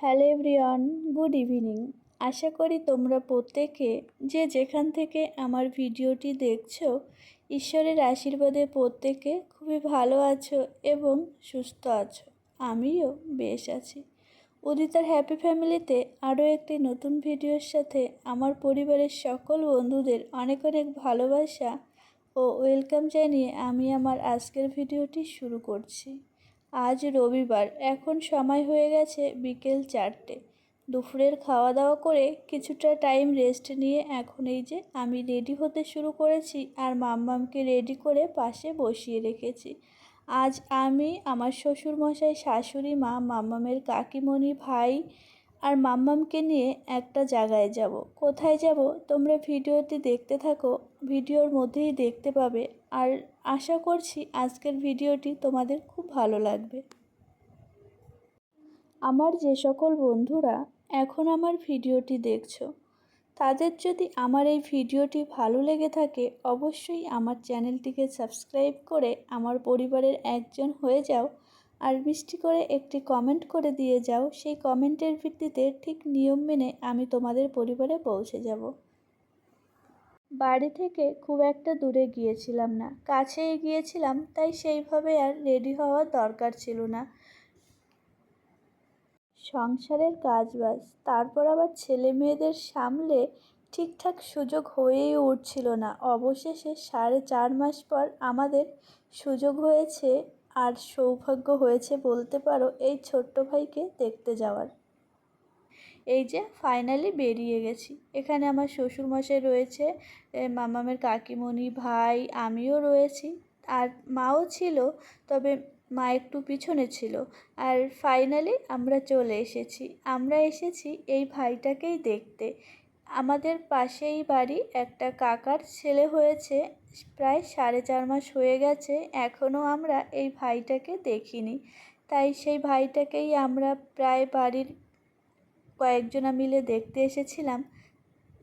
Hello everyone, good evening. আশা করি তোমরা প্রত্যেকে যে যেখান থেকে আমার ভিডিওটি দেখছ, ঈশ্বরের আশীর্বাদে প্রত্যেকে খুবই ভালো আছো এবং সুস্থ আছো। আমিও বেশ আছি। উদিতার হ্যাপি ফ্যামিলিতে আরও একটি নতুন ভিডিওর সাথে আমার পরিবারের সকল বন্ধুদের অনেক অনেক ভালোবাসা ও ওয়েলকাম জানিয়ে আমি আমার আজকের ভিডিওটি শুরু করছি। আজ রবিবার, এখন সময় হয়ে গেছে বিকেল চারটে। দুপুরের খাওয়া দাওয়া করে কিছুটা টাইম রেস্ট নিয়ে এখন এই যে আমি রেডি হতে শুরু করেছি আর মাম্মামকে রেডি করে পাশে বসিয়ে রেখেছি। আজ আমি, আমার শ্বশুরমশাই, শাশুড়ি মা, মাম্মামের কাকিমণি, ভাই আর মাম্মামকে নিয়ে একটা জায়গায় যাব। কোথায় যাব? তোমরা ভিডিওটি দেখতে থাকো, ভিডিওর মধ্যেই দেখতে পাবে। আর আশা করছি আজকের ভিডিওটি তোমাদের খুব ভালো লাগবে। আমার যে সকল বন্ধুরা এখন আমার ভিডিওটি দেখছ, তাদের যদি আমার এই ভিডিওটি ভালো লেগে থাকে, অবশ্যই আমার চ্যানেলটিকে সাবস্ক্রাইব করে আমার পরিবারের একজন হয়ে যাও আর মিষ্টি করে একটি কমেন্ট করে দিয়ে যাও। সেই কমেন্টের ভিত্তিতে ঠিক নিয়ম মেনে আমি তোমাদের পরিবারে পৌঁছে যাব। বাড়ি থেকে খুব একটা দূরে গিয়েছিলাম না। কাছেই গিয়েছিলাম, তাই সেইভাবে আর রেডি হওয়ার দরকার ছিল না। সংসারের কাজবাজ, তারপর আবার ছেলে মেয়েদের সামলে ঠিকঠাক সুযোগ হয়েই উঠছিল না। অবশেষে সাড়ে চার মাস পর আমাদের সুযোগ হয়েছে আর সৌভাগ্য হয়েছে বলতে পারো এই ছোট্ট ভাইকে দেখতে যাওয়ার। এই যে ফাইনালি বেরিয়ে গেছি। এখানে আমার শ্বশুরমশাই রয়েছে মামামের কাকিমণি ভাই, আমিও রয়েছি। আর মাও ছিল, তবে মা একটু পিছনে ছিল। আর ফাইনালি আমরা চলে এসেছি। আমরা এসেছি এই ভাইটাকেই দেখতে। আমাদের পাশেই বাড়ি একটা কাকার ছেলে হয়েছে, প্রায় সাড়ে চার মাস হয়ে গেছে এখনও আমরা এই ভাইটাকে দেখিনি। তাই সেই ভাইটাকেই আমরা প্রায় বাড়ির কয়েকজনা মিলে দেখতে এসেছিলাম।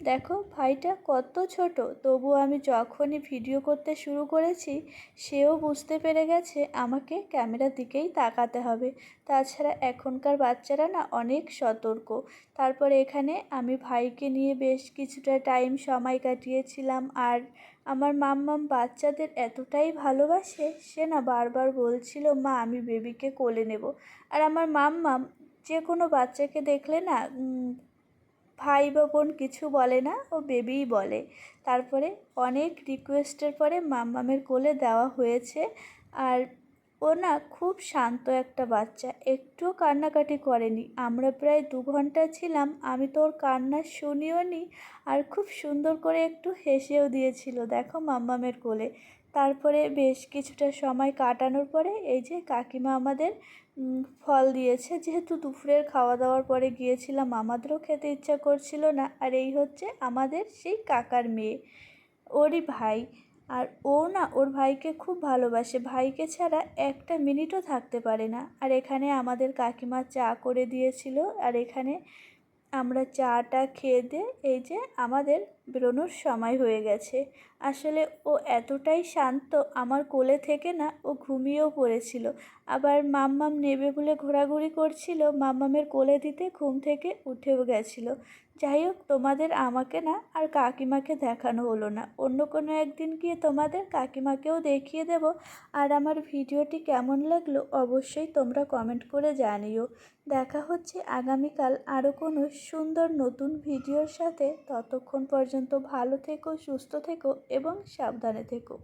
দেখো, ভাইটা কত ছোট। তবু আমি যখনই ভিডিও করতে শুরু করেছি, সেও বুঝতে পেরে গেছে আমাকে ক্যামেরার দিকেই তাকাতে হবে। তাছাড়া এখনকার বাচ্চারা না অনেক সতর্ক। তারপরে এখানে আমি ভাইকে নিয়ে বেশ কিছুটা টাইম সময় কাটিয়েছিলাম। আর আমার মাম্মাম বাচ্চাদের এতটাই ভালোবাসে, সে না বারবার বলছিল, মা, আমি বেবিকে কোলে নেব। আর আমার মাম্মাম যে কোনো বাচ্চাকে দেখলে না ভাই বা বোন কিছু বলে না, ও বেবিই বলে। তারপরে অনেক রিকোয়েস্টের পরে মাম্মামের কোলে দেওয়া হয়েছে। আর ও না খুব শান্ত একটা বাচ্চা, একটুও কান্নাকাটি করেনি। আমরা প্রায় দু ঘণ্টা ছিলাম, আমি তো ওর কান্না শুনিও নি আর খুব সুন্দর করে একটু হেসেও দিয়েছিল, দেখো মাম্মামের কোলে। তারপরে বেশ কিছুটা সময় কাটানোর পরে এই যে কাকিমা আমাদের ফল দিয়েছে। যেহেতু দুপুরের খাওয়া দাওয়ার পরে গিয়েছিলাম, আমাদেরও খেতে ইচ্ছা করছিল না। আর এই হচ্ছে আমাদের সেই কাকার মেয়ে, ওরই ভাই। আর ও না, ওর ভাইকে খুব ভালোবাসে। ভাইকে ছাড়া একটা মিনিটও থাকতে পারে না। আর এখানে আমাদের কাকিমা চা করে দিয়েছিল। আর এখানে আমরা চাটা খেয়ে দিয়ে এই যে আমাদের বেরোনোর সময় হয়ে গেছে। আসলে ও এতটাই শান্ত, আমার কোলে থেকে না ও ঘুমিয়েও পড়েছিল। আবার মাম্মাম নেবে বলে ঘোরাঘুরি করছিল, মাম্মামের কোলে দিতে ঘুম থেকে উঠেও গেছিল। যাই হোক, তোমাদের আমাকে না আর কাকিমাকে দেখানো হলো না। অন্য কোনো একদিন গিয়ে তোমাদের কাকিমাকেও দেখিয়ে দেব। আর আমার ভিডিওটি কেমন লাগল অবশ্যই তোমরা কমেন্ট করে জানিও। দেখা হচ্ছে আগামীকাল আরও কোনো সুন্দর নতুন ভিডিওর সাথে। ততক্ষণ পর্যন্ত ভালো থেকো সুস্থ থেকো এবং সাবধানে থেকো।